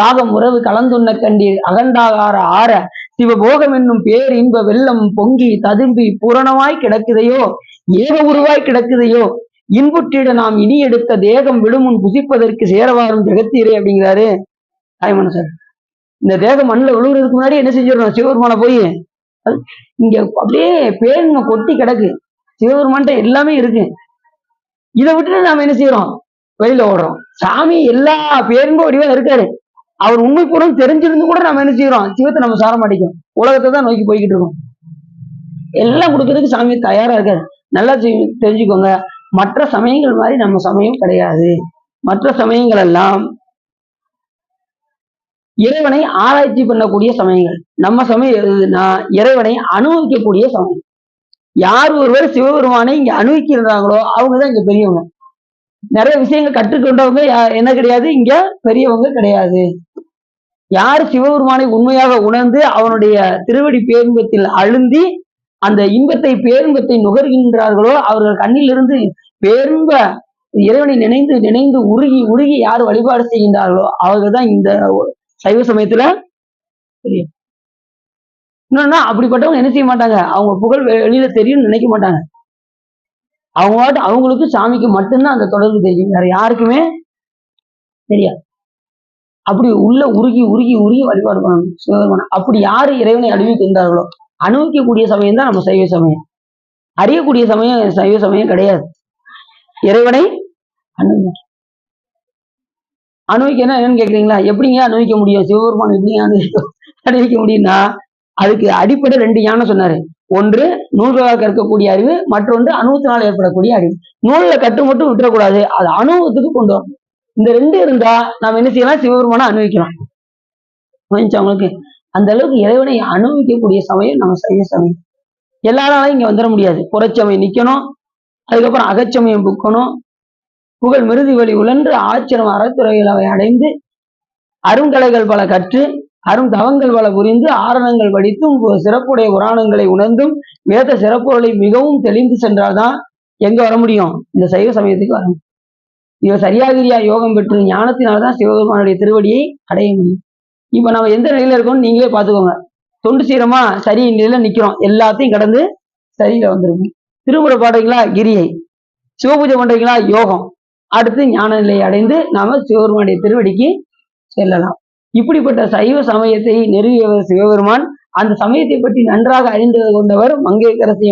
தாகம் உறவு கலந்துண்ண கண்டீர். அகண்டாகார ஆற சிவபோகம் என்னும் பேர் இன்ப வெள்ளம் பொங்கி ததும்பி பூரணமாய் கிடக்குதையோ? ஏக உருவாய் கிடக்குதையோ? இன்புற்றிட நாம் இனி எடுத்த தேகம் விடுமுன் புசிப்பதற்கு சேரவாரும் ஜெகத்தீரே அப்படிங்கிறாரு தாய்மனசர். இந்த தேகம் மண்ணில் விழுகிறதுக்கு முன்னாடி என்ன செஞ்சிடணும்? சிவபெருமான போய் இங்க அப்படியே பேருங்க கொட்டி கிடக்கு. சிவபெருமான்ட்ட எல்லாமே இருக்கு. இதை விட்டுட்டு நாம என்ன செய்யறோம்? வெளியில ஓடுறோம். சாமி எல்லா பேரும்போ வடிவா இருக்காரு. அவர் உண்மை பூர்வம் தெரிஞ்சிருந்து கூட நம்ம என்ன செய்யறோம்? சிவத்தை நம்ம சார மாட்டேங்கிறோம். உலகத்தை தான் நோக்கி போய்கிட்டு இருக்கோம். எல்லாம் கொடுக்கறதுக்கு சாமி தயாரா இருக்காரு. நல்லா தெரிஞ்சுக்கோங்க. மற்ற சமயங்கள் மாதிரி நம்ம சமயம் கிடையாது. மற்ற சமயங்கள் எல்லாம் இறைவனை ஆராய்ச்சி பண்ணக்கூடிய சமயங்கள். நம்ம சமயம் எதுனா இறைவனை அனுபவிக்கக்கூடிய சமயம். யார் ஒருவர் சிவபெருமானை இங்க அனுபவிக்கிறாங்களோ அவங்க தான் இங்க பெரியவங்க. நிறைய விஷயங்கள் கற்றுக்கொண்டவங்க என்ன கிடையாது? இங்க பெரியவங்க கிடையாது. யார் சிவபெருமானை உண்மையாக உணர்ந்து அவனுடைய திருவடி பேரின்பத்தில் அழுந்தி அந்த இன்பத்தை பேரின்பத்தை நுகர்கின்றார்களோ அவர்கள் கண்ணிலிருந்து பேரின்ப இறைவனை நினைந்து நினைந்து உருகி உருகி யார் வழிபாடு செய்கின்றார்களோ அவர்கள் தான் இந்த சைவ சமயத்துல தெரியும். இன்னொன்னா அப்படிப்பட்டவங்க என்ன செய்ய மாட்டாங்க? அவங்க புகழ் வெ- வெளியில தெரியும்னு நினைக்க மாட்டாங்க. அவங்க அவங்களுக்கு சாமிக்கு மட்டும்தான் அந்த தொடர்பு தெரியும். வேற யாருக்குமே தெரியாது. அப்படி உள்ள உருகி உருகி உருகி வழிபாடு பண்ணணும். அப்படி யாரு இறைவனை அனுபவிக்கின்றார்களோ அனுபவிக்கக்கூடிய சமயம் தான் நம்ம சைவ சமயம். அறியக்கூடிய சமயம் சைவ சமயம் கிடையாது. இறைவனை அனுபவி அனுபவிக்கணும் என்னன்னு கேக்குறீங்களா? எப்படிங்க அனுபவிக்க முடியும்? சிவபெருமான் எப்படிங்க அனுபவிக்க அனுபவிக்க முடியும்னா அதுக்கு அடிப்படை ரெண்டு ஞானம் சொன்னாரு. ஒன்று நூல்களாக கற்கக்கூடிய அறிவு மற்றொன்று அனுபவத்தினால் ஏற்படக்கூடிய அறிவு. நூலில் கட்டு மட்டும் விட்டுறக்கூடாது. அது அனுபவத்துக்கு கொண்டு வரணும். இந்த ரெண்டு இருந்தா நாம என்ன செய்யலாம்? சிவபெருமானை அனுபவிக்கலாம். அவங்களுக்கு அந்த அளவுக்கு இறைவனை அனுபவிக்கக்கூடிய சமயம் நம்ம சைவ சமயம். எல்லாராலும் இங்க வந்துட முடியாது. புறச்சமயம் நிக்கணும். அதுக்கப்புறம் அகச்சமயம் புக்கணும். புகழ் மிருதி வழி உழன்று ஆச்சரம் அறத்துறையில் அவை அடைந்து அருங்கலைகள் பல கற்று அரும் தவங்கள் பல புரிந்து ஆரணங்கள் படித்தும் சிறப்புடைய புராணங்களை உணர்ந்தும் வேத சிறப்புகளை மிகவும் தெளிந்து சென்றால்தான் எங்க வர முடியும்? இந்த சைவ சமயத்துக்கு வர முடியும். இவ சரியாகிரியா யோகம் பெற்று ஞானத்தினால்தான் சிவபெருமானுடைய திருவடியை அடைய முடியும். இப்ப நம்ம எந்த நிலையில இருக்கோம்னு நீங்களே பாத்துக்கோங்க. தொண்டு சீரமா சரி நிலையில நிக்கிறோம். எல்லாத்தையும் கடந்து சரியில வந்துருக்கும். திருமுறை பாடுறீங்களா கிரியை சிவபூஜை பண்றீங்களா யோகம். அடுத்து ஞான நிலையை அடைந்து நாம சிவபெருமானுடைய திருவடிக்கு செல்லலாம். இப்படிப்பட்ட சைவ சமயத்தை நிறுவியவர் சிவபெருமான் அந்த சமயத்தை பற்றி நன்றாக அறிந்து கொண்டவர் மங்கையரசி